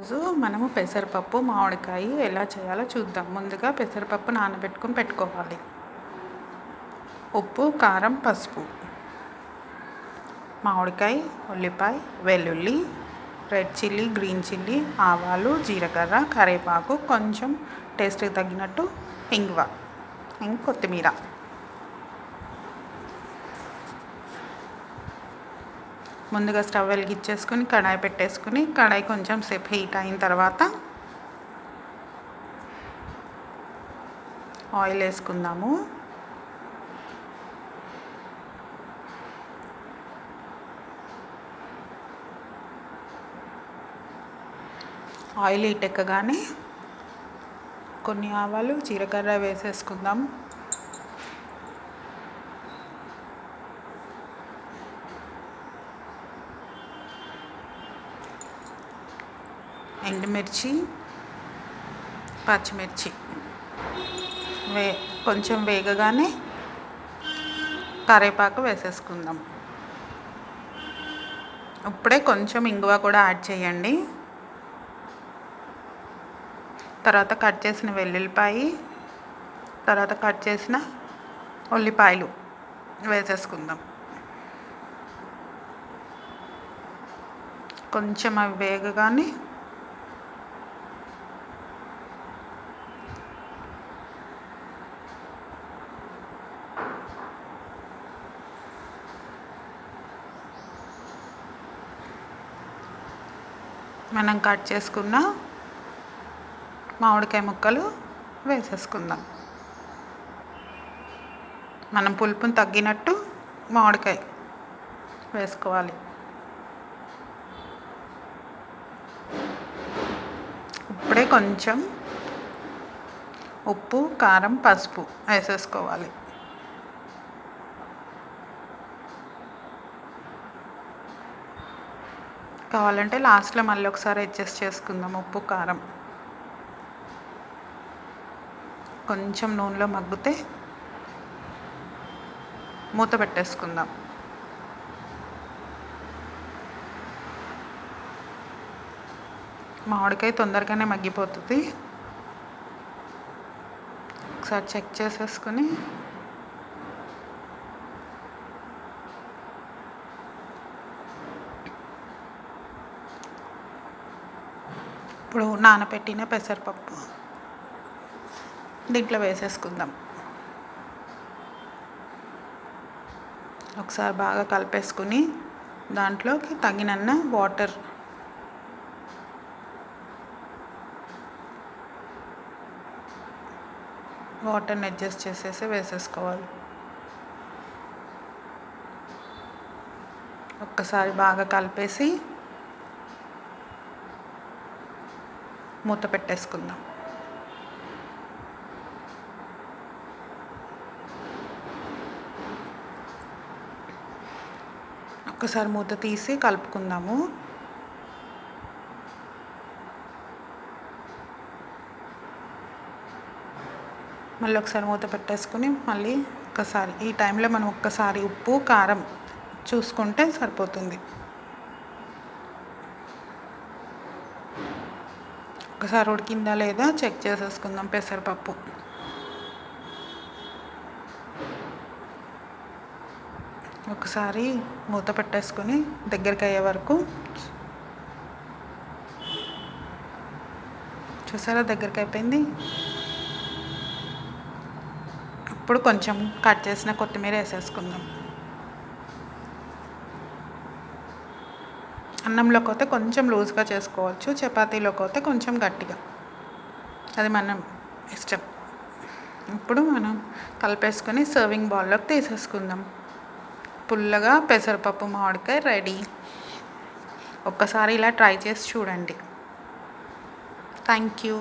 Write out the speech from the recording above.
రోజు మనము పెసరపప్పు మామిడికాయ ఎలా చేయాలో చూద్దాం. ముందుగా పెసరపప్పు నానబెట్టుకొని పెట్టుకోవాలి. ఉప్పు కారం పసుపు మామిడికాయ ఉల్లిపాయ వెల్లుల్లి రెడ్ చిల్లీ గ్రీన్ చిల్లీ ఆవాలు జీలకర్ర కరివేపాకు కొంచెం టేస్ట్కి తగినట్టు ఇంగువ ఇంక కొత్తిమీర. ముందుగా స్టవ్ వెలిగించేసుకుని కడాయి పెట్టేసుకుని కడాయి కొంచెం సేపు హీట్ అయిన తర్వాత ఆయిల్ వేసుకుందాము. ఆయిల్ హీట్ ఎక్కగానే కొన్ని ఆవాలు జీలకర్ర వేసేసుకుందాం ఎండుమిర్చి పచ్చిమిర్చి. వే కొంచెం వేగగానే కరివేపాకు వేసేసుకుందాం. ఇప్పుడే కొంచెం ఇంగువ కూడా యాడ్ చేయండి. తర్వాత కట్ చేసిన వెల్లుల్లిపాయ తర్వాత కట్ చేసిన ఉల్లిపాయలు వేసేసుకుందాం. కొంచెం అవి వేగగానే మనం కట్ చేసుకున్న మామిడికాయ ముక్కలు వేసేసుకుందాం. మనం పులుపుని తగ్గినట్టు మామిడికాయ వేసుకోవాలి. ఇప్పుడే కొంచెం ఉప్పు కారం పసుపు వేసేసుకోవాలి. కావాలంటే లాస్ట్లో మళ్ళీ ఒకసారి అడ్జస్ట్ చేసుకుందాం. ఉప్పు కారం. కొంచెం నూనెలో మగ్గితే మూత పెట్టేసుకుందాం. మామిడికాయ తొందరగానే మగ్గిపోతుంది. ఒకసారి చెక్ చేసేసుకుని ఇప్పుడు నానబెట్టిన పెసరపప్పు. దీంట్లో వేసేసుకుందాం. ఒకసారి బాగా కలిపేసుకుని దాంట్లోకి తగినన్న వాటర్. వాటర్ని అడ్జస్ట్ చేసేసి వేసేసుకోవాలి. ఒక్కసారి బాగా కలిపేసి మూత పెట్టేసుకుందాం. ఒక్కసారి మూత తీసి కలుపుకుందాము. మళ్ళీ ఒకసారి మూత పెట్టేసుకుని మళ్ళీ ఒక్కసారి ఈ టైంలో మనం ఒక్కసారి ఉప్పు కారం చూసుకుంటే సరిపోతుంది. ఒకసారి ఉడికిందా లేదా చెక్ చేసేసుకుందాం పెసరపప్పు. ఒకసారి మూత పెట్టేసుకొని దగ్గరికి అయ్యే వరకు చూసారా దగ్గరికి అయిపోయింది? ఇప్పుడు కొంచెం కట్ చేసిన కొత్తిమీర వేసేసుకుందాం. అన్నంలోకి అయితే కొంచెం లూజ్గా చేసుకోవచ్చు చపాతీలోకి అయితే కొంచెం గట్టిగా. అది మనం ఇష్టం. ఇప్పుడు మనం కలిపేసుకొని సర్వింగ్ బౌల్లోకి తీసేసుకుందాం. పుల్లగా పెసరపప్పు మామిడికాయ రెడీ. ఒక్కసారి ఇలా ట్రై చేసి చూడండి. Thank you